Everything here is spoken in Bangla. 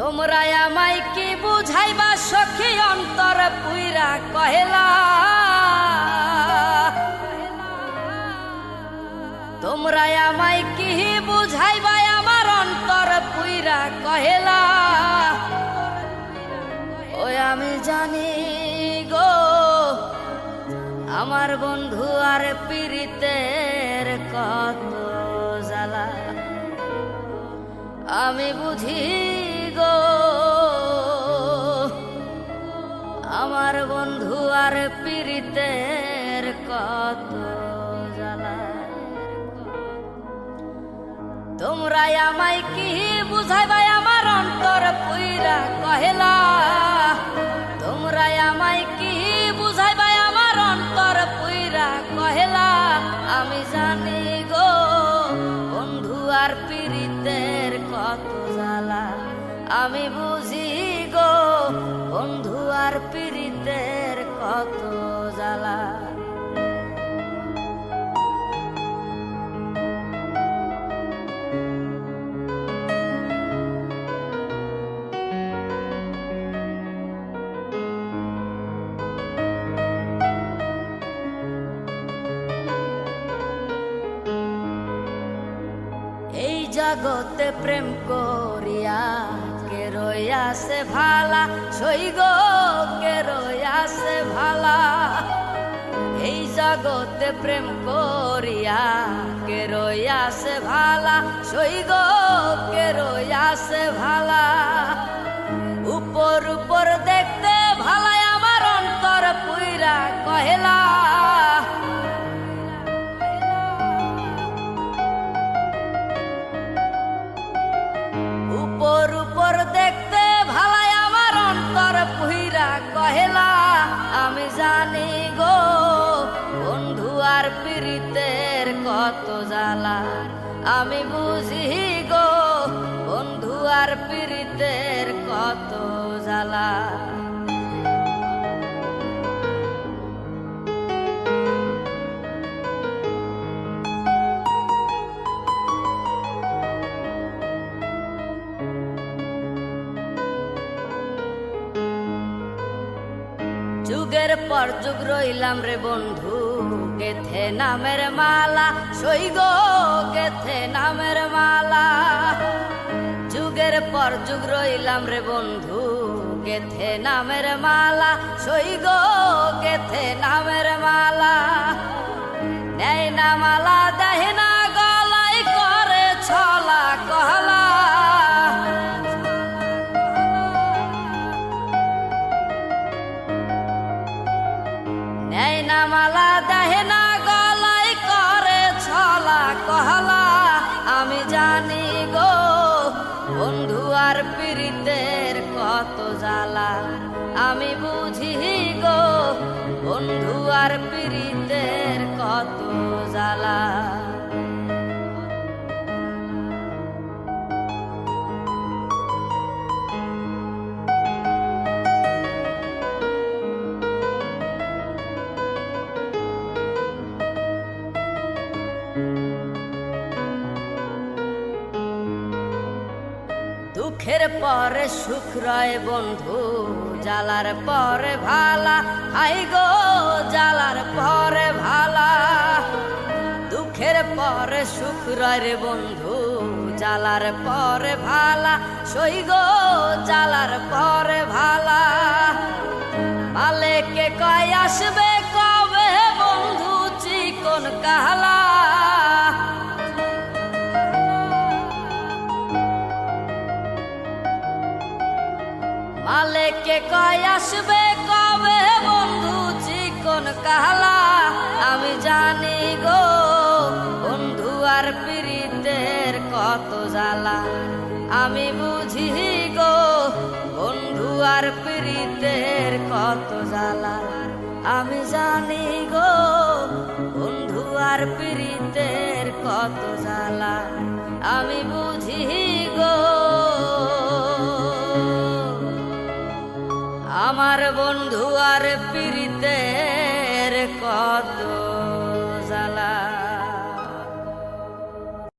তোমরা আমায় কি বুঝাইবা, সখী অন্তর পুইরা কহেলা? তোমরা আমায় কি বুঝাইবা, আমার অন্তর পুইরা কহেলা? ওই আমি জানি গো, আমার বন্ধু আর পীড়িতের কত জ্বালা। আমি বুঝি আমার বন্ধু আর পীড়িতের কত জ্বালা। তোমরা আমায় কি বুঝাইবাই আমার অন্তর পুইরা কহেলা? তোমরা আমায় কি বুঝাইবাই আমার অন্তর পুইরা কহেলা? আমি জানি গো, বন্ধু আর পীড়িতের কত জ্বালা। আমি বুঝি গো, বন্ধু আর পীড়িতের কত জ্বালা। জগতে প্রেম করিয়া কে রইয়াছে ভালা সইগ কে ভালা এই জগতে প্রেম করিয়া কে রইয়াছে ভালা সৈগ কে রইয়াছে ভালা। উপর উপর দেখতে ভালাই কত জ্বালা। আমি বুঝি গো, বন্ধু আর পীড়িতের কত জ্বালা। যুগের পর যুগ রইলাম রে বন্ধু গেথে নামের মালা? সইগ গেথে নামের মালা? যুগের পর যুগ রইলাম রে বন্ধু গেথে নামের মালা? সইগ গেথে নামের মালা? নেয় না মালা, দেয় না আর পীড়িতের কত জ্বালা? আমি বুঝি গো বন্ধু আর পীড়িতের কত জ্বালা? দুঃখের পরে সুখ রয় বন্ধু জালার পরে ভালা। হাই গো জালার পরে ভালা। দুঃখের পরে সুখ রয় রে বন্ধু জালার পরে ভালা। সই গো মালেকে কয় আসবে কবে বন্ধু চিকন কালা? আমি জানি গো, বন্ধু আর পীড়িতের কত জ্বালা। আমি বুঝি গো, বন্ধু আর পীড়িতের কত জ্বালা। আমি জানি গো, বন্ধু আর পীড়িতের কত জ্বালা। আমি বুঝি গো আমার বন্ধু আর পীড়িতের কত